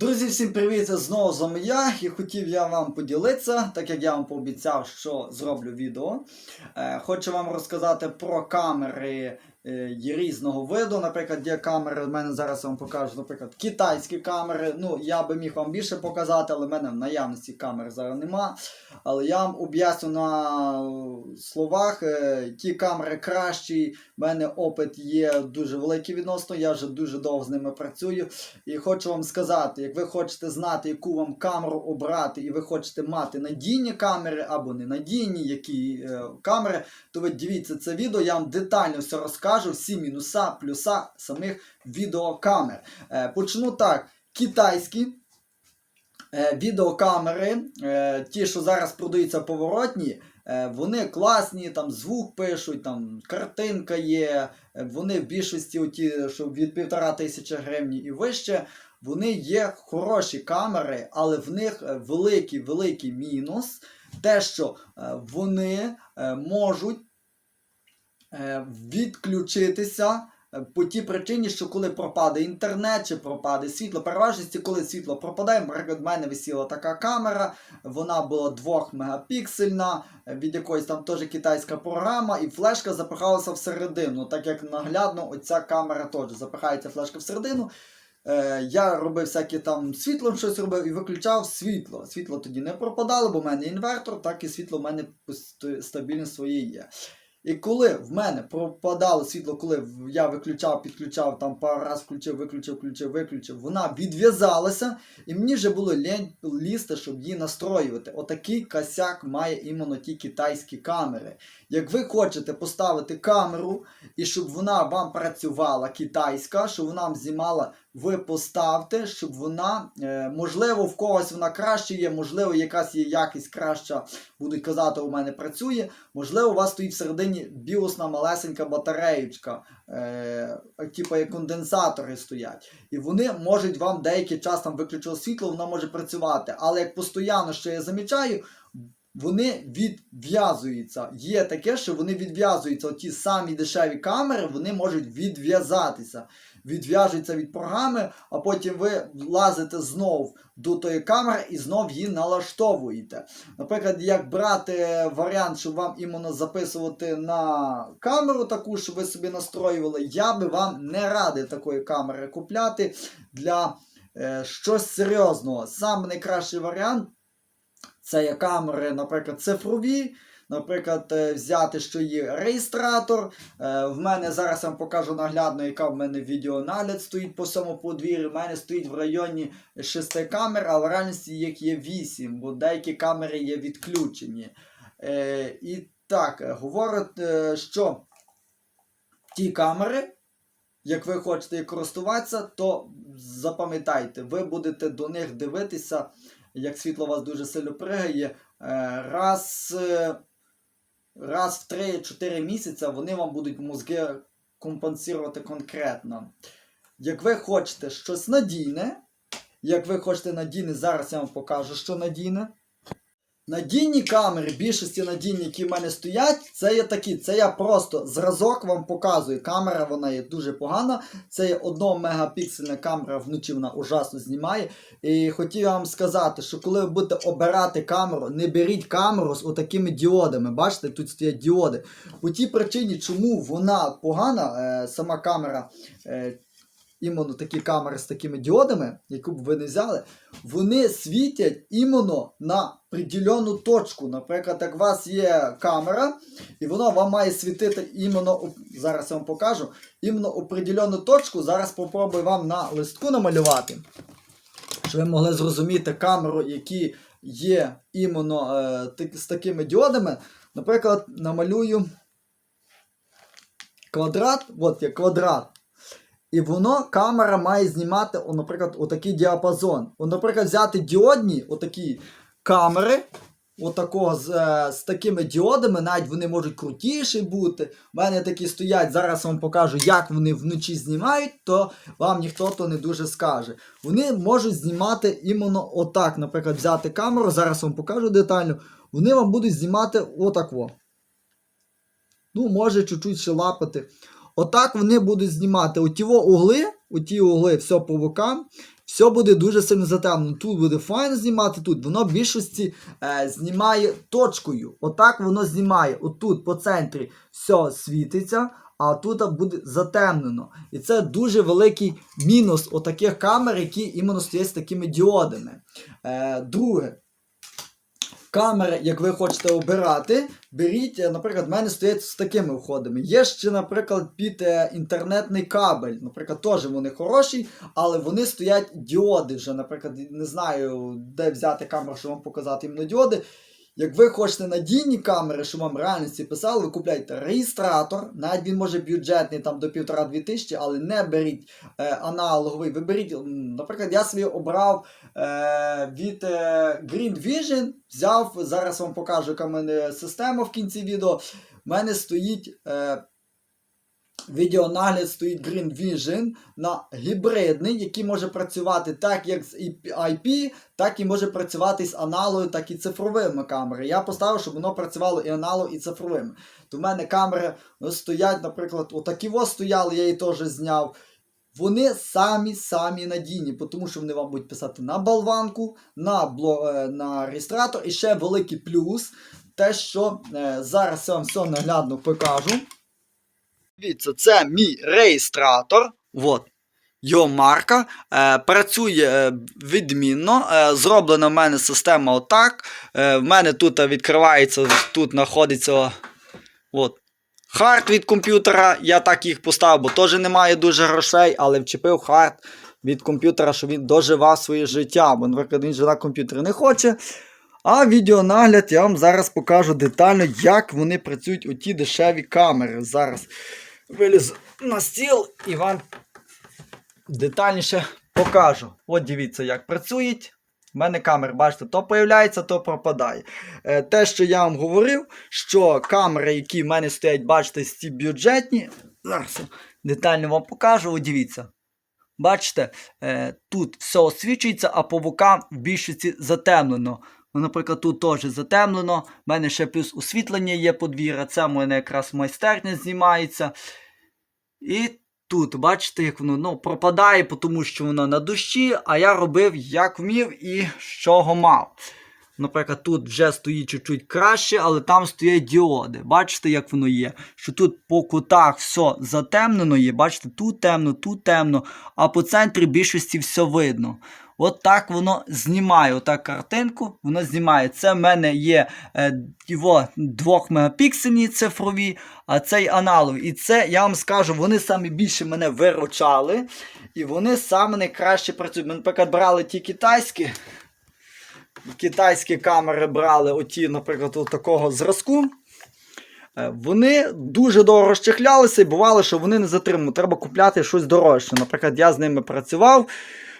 Друзі, всім привіт! Це Знову з вами я і хотів я вам поділитися, так як я вам пообіцяв, що зроблю відео. Е, хочу вам розказати про камери є різного виду. Наприклад, є камери, в мене зараз вам покажу, наприклад, китайські камери. Ну, я би міг вам більше показати, але в мене в наявності камер зараз нема. Але я вам об'ясню на словах, е, ті камери кращі. У мене опит є дуже великий відносно, я вже дуже довго з ними працюю. І хочу вам сказати, як ви хочете знати, яку вам камеру обрати, і ви хочете мати надійні камери або ненадійні які е, камери, то ви дивіться це відео, я вам детально все розкажу, всі мінуса, плюса самих відеокамер. Е, почну так, китайські. Е, Відеокамери, е, ті, що зараз продаються поворотні, вони класні, там звук пишуть, там картинка є. Вони в більшості, оті, що від півтора тисячі гривень і вище, вони є хороші камери, але в них великий великий мінус. Те, що вони можуть відключитися е, по тій причині, що коли пропаде інтернет чи пропаде світло, переважності, коли світло пропадає, наприклад, в мене висіла така камера, вона була 2 мегапіксельна, е, від якоїсь там теж китайська програма, і флешка запихалася всередину. Так як наглядно, оця камера теж запихається флешка всередину. Е, я робив всякі там світлом щось робив і виключав світло. Світло тоді не пропадало, бо в мене інвертор, так і світло в мене стабільно своє є. І коли в мене пропадало світло, коли я виключав, підключав, там пару раз включив, виключив, включив, виключив, вона відв'язалася, і мені вже було лень лізти, щоб її настроювати. Отакий косяк має іменно ті китайські камери. Як ви хочете поставити камеру, і щоб вона вам працювала китайська, щоб вона вам знімала, ви поставте, щоб вона, е, можливо, в когось вона краще є, можливо, якась є якість краща, будуть казати, у мене працює. Можливо, у вас стоїть всередині біосна малесенька батареєчка, е, типу як конденсатори стоять. І вони можуть вам деякий час там виключило світло, воно може працювати. Але як постійно, що я замічаю, вони відв'язуються. Є таке, що вони відв'язуються. Ті самі дешеві камери, вони можуть відв'язатися. Відв'яжуться від програми, а потім ви лазите знов до тої камери і знов її налаштовуєте. Наприклад, як брати варіант, щоб вам іменно записувати на камеру таку, щоб ви собі настроювали, я би вам не радив такої камери купляти для е, щось серйозного. Сам найкращий варіант це є камери, наприклад, цифрові. Наприклад, е, взяти, що є реєстратор. Е, В мене зараз я вам покажу наглядно, яка в мене відеонагляд стоїть по всьому подвір'ю. У мене стоїть в районі 6 камер, а в реальності їх є 8, бо деякі камери є відключені. Е, І так, говорить, що ті камери, як ви хочете користуватися, то запам'ятайте, ви будете до них дивитися, як світло вас дуже сильно пригає. Раз, раз в 3-4 місяці вони вам будуть мозги компенсувати конкретно. Як ви хочете щось надійне, як ви хочете надійне, зараз я вам покажу, що надійне. Надійні камери, більшості надійні, які в мене стоять, це є такі. Це я просто зразок вам показую. Камера вона є дуже погана. Це є 1 мегапіксельна камера, вночі вона ужасно знімає. І хотів вам сказати, що коли ви будете обирати камеру, не беріть камеру з отакими діодами. Бачите, тут стоять діоди. По тій причині, чому вона погана, е, сама камера. Іменно такі камери з такими діодами, яку б ви не взяли, вони світять іменно на приділену точку. Наприклад, як у вас є камера, і вона вам має світити іменно, зараз я вам покажу, іменно определену точку. Зараз попробую вам на листку намалювати, щоб ви могли зрозуміти камеру, які є іменно е, з такими діодами. Наприклад, намалюю квадрат, от є квадрат. І воно камера має знімати, о, наприклад, отакий діапазон. О, наприклад, взяти діодні отакі камери, отакого з, е, з такими діодами, навіть вони можуть крутіші бути. У мене такі стоять, зараз вам покажу, як вони вночі знімають, то вам ніхто то не дуже скаже. Вони можуть знімати іменно отак, наприклад, взяти камеру, зараз вам покажу детально. Вони вам будуть знімати отако. Ну, може чуть-чуть ще лапати. Отак вони будуть знімати оті угли, оті угли, все по бокам. все буде дуже сильно затемнено. Тут буде файно знімати, тут воно в більшості е, знімає точкою. Отак воно знімає. Отут по центрі все світиться, а тут буде затемнено. І це дуже великий мінус отаких камер, які іменно стоять з такими діодами. Е, друге. Камери, як ви хочете обирати, беріть, е, наприклад, в мене стоять з такими входами. Є ще, наприклад, під е, інтернетний кабель. Наприклад, теж вони хороші, але вони стоять діоди вже. Наприклад, не знаю, де взяти камеру, щоб вам показати іменно діоди. Як ви хочете надійні камери, щоб вам реальності писали, ви купляйте реєстратор, навіть він може бюджетний там до 1,5-2 тисячі, але не беріть е, аналоговий. Ви беріть, наприклад, я собі обрав е, від е, Green Vision, взяв, зараз вам покажу, яка в мене система в кінці відео. У мене стоїть. Е, Відеонагляд стоїть Green Vision на гібридний, який може працювати так, як з IP, так і може працювати з аналогою, так і цифровими камерами. Я поставив, щоб воно працювало і аналог, і цифровими. То в мене камери ну, стоять, наприклад, отакі ось стояли, я її теж зняв. Вони самі-самі надійні, тому що вони вам будуть писати на болванку, на, бло, е, на реєстратор. І ще великий плюс, те, що е, зараз я вам все наглядно покажу. Дивіться, це мій реєстратор. От. Його марка. Е, працює е, відмінно. Е, зроблена в мене система отак. Е, в мене тут відкривається, тут знаходиться от, хард від комп'ютера. Я так їх поставив, бо теж немає дуже грошей, але вчепив хард від комп'ютера, щоб він доживав своє життя. Бо, наприклад, він же на комп'ютері не хоче. А відеонагляд я вам зараз покажу детально, як вони працюють у ті дешеві камери. Зараз вилізу на стіл і вам детальніше покажу. От дивіться, як працюють. У мене камери, бачите, то появляється, то пропадає. Е, те, що я вам говорив, що камери, які в мене стоять, бачите, ці бюджетні. Зараз детально вам покажу. От дивіться. Бачите, е, тут все освічується, а по бокам в більшості затемнено. Ну, Наприклад, тут теж затемнено. У мене ще плюс освітлення є подвір'я. Це в мене якраз майстерня знімається. І тут, бачите, як воно ну, пропадає, тому що воно на душі, а я робив як вмів і чого мав. Наприклад, тут вже стоїть чуть-чуть краще, але там стоять діоди. Бачите, як воно є? Що тут по кутах все затемнено є. Бачите, тут темно, тут темно, а по центрі більшості все видно. От так воно знімає отак картинку. Воно знімає. Це в мене є е, його 2 мегапіксельні цифрові, а цей аналог. І це, я вам скажу, вони самі більше мене виручали. І вони саме найкраще працюють. Ми, наприклад, брали ті китайські. Китайські камери брали, оті, наприклад, от такого зразку. Е, Вони дуже дорого розчехлялися і бувало, що вони не затримують. Треба купляти щось дорожче. Наприклад, я з ними працював.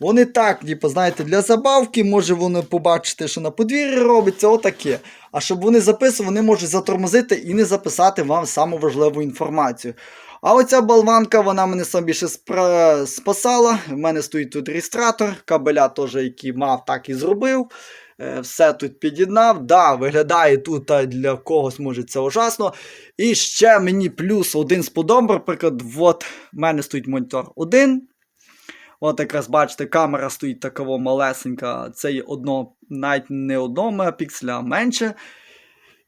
Вони так, типу, знаєте, для забавки, може вони побачити, що на подвір'ї робиться, отаке. А щоб вони записували, вони можуть затормозити і не записати вам саму важливу інформацію. А оця болванка, вона мене сам більше спра... спасала. В мене стоїть тут реєстратор, кабеля теж, який мав, так і зробив. Е, Все тут під'єднав. Да, виглядає тут для когось може це ужасно. І ще мені плюс один сподобав. Наприклад, от в мене стоїть монітор один. От якраз бачите, камера стоїть такова малесенька. Це одно, навіть не одного мегапікселя, а менше.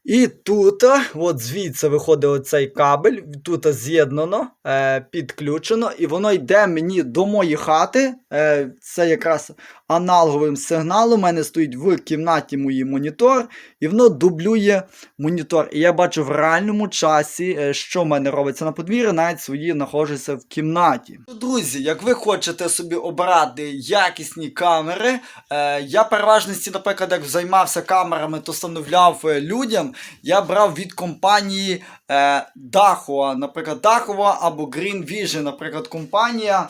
І тут, от звідси виходить оцей кабель, тут з'єднано, е, підключено, і воно йде мені до моєї хати. Е, це якраз аналоговим сигналом. У мене стоїть в кімнаті мій монітор, і воно дублює монітор. І я бачу в реальному часі, е, що в мене робиться на подвір'ї, навіть свої знаходжуся в кімнаті. Друзі, як ви хочете собі обрати якісні камери, е, я переважності, наприклад, як займався камерами, то встановляв е, людям. Я брав від компанії Dahua, наприклад, Dahua або Green Vision, наприклад, компанія.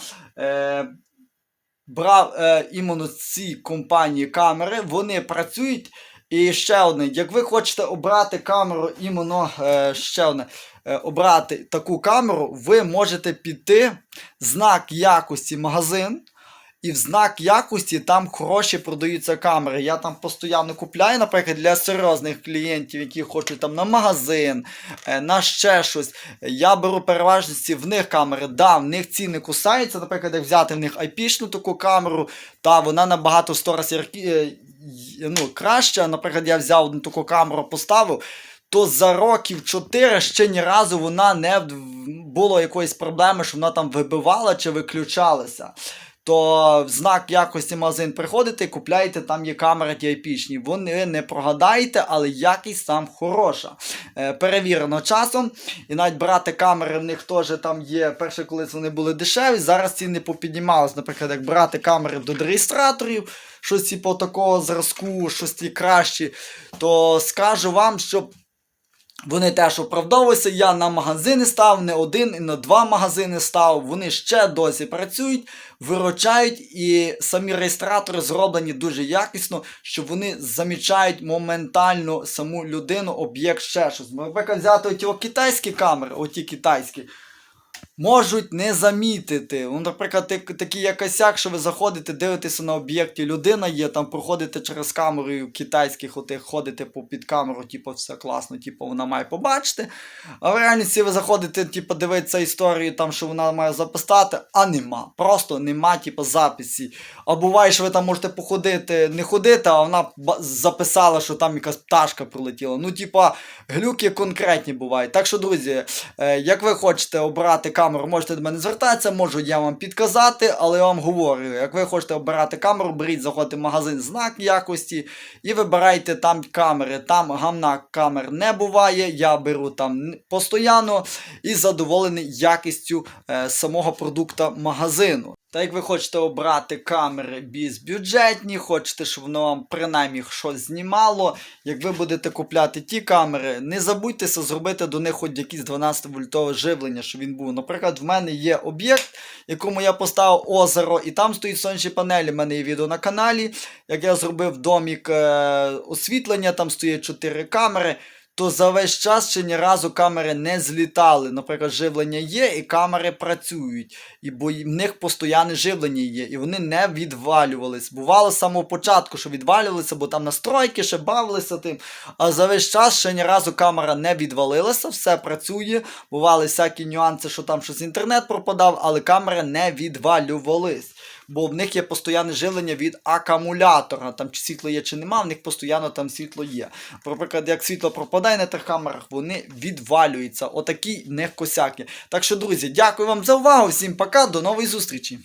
Брав е, іменно ці компанії камери, вони працюють. І ще одне, як ви хочете обрати камеру, іменно е, ще одне, е, обрати таку камеру, ви можете піти знак якості магазин. І в знак якості там хороші продаються камери. Я там постійно купляю, наприклад, для серйозних клієнтів, які хочуть там на магазин, е, на ще щось. Я беру переважності в них камери. Да, в них ціни кусаються. Наприклад, як взяти в них IP-шну таку камеру, та вона набагато в 100 разів е, ну, краща. Наприклад, я взяв одну таку камеру, поставив. То за років 4 ще ні разу вона не було якоїсь проблеми, що вона там вибивала чи виключалася. То в знак якості магазин приходите, купляєте, там є камери ті IP-шні. Вони не прогадаєте, але якість там хороша. Е, перевірено часом. І навіть брати камери в них теж там є. Перше, коли вони були дешеві, зараз ціни попіднімались. Наприклад, як брати камери до реєстраторів, щось типу такого зразку, щось ті кращі, то скажу вам, що вони теж оправдовуються. Я на магазини став, не один і на два магазини став. Вони ще досі працюють, виручають, і самі реєстратори зроблені дуже якісно, що вони замічають моментально саму людину, об'єкт ще щось. Наприклад, взяти оті китайські камери, оті китайські. Можуть не замітити. Ну, наприклад, такий як косяк, що ви заходите, дивитеся на об'єкті, людина є, там проходите через камеру китайських отих ходите під камеру, типу, все класно, типу, вона має побачити. А в реальності ви заходите, типу, дивитися історію, там, що вона має записати, а нема. Просто нема, типу, записі. А буває, що ви там можете походити, не ходити, а вона записала, що там якась пташка прилетіла. Ну, типа, глюки конкретні бувають. Так що, друзі, е, як ви хочете обирати камеру, можете до мене звертатися, можу я вам підказати, але я вам говорю, як ви хочете обирати камеру, беріть, заходьте в магазин знак якості і вибирайте там камери. Там гамна камер не буває. Я беру там постійно і задоволений якістю е, самого продукту магазину. Та як ви хочете обрати камери безбюджетні, хочете, щоб воно вам принаймні щось знімало. Як ви будете купляти ті камери, не забудьтеся зробити до них хоч якісь 12-вольтове живлення, щоб він був. Наприклад, в мене є об'єкт, якому я поставив озеро, і там стоїть сонячні панелі. У мене є відео на каналі. Як я зробив домік е, освітлення, там стоять 4 камери. То за весь час ще ні разу камери не злітали. Наприклад, живлення є, і камери працюють. І бо в них постійне живлення є, і вони не відвалювались. Бувало з самого початку, що відвалювалися, бо там настройки ще бавилися тим. А за весь час ще ні разу камера не відвалилася, все працює. Бували всякі нюанси, що там щось інтернет пропадав, але камери не відвалювались. Бо в них є постійне живлення від акумулятора. Там чи світло є, чи нема, в них постійно там світло є. Наприклад, як світло пропадає на тих камерах, вони відвалюються. Отакі в них косяки. Так що, друзі, дякую вам за увагу. Всім пока, до нової зустрічі.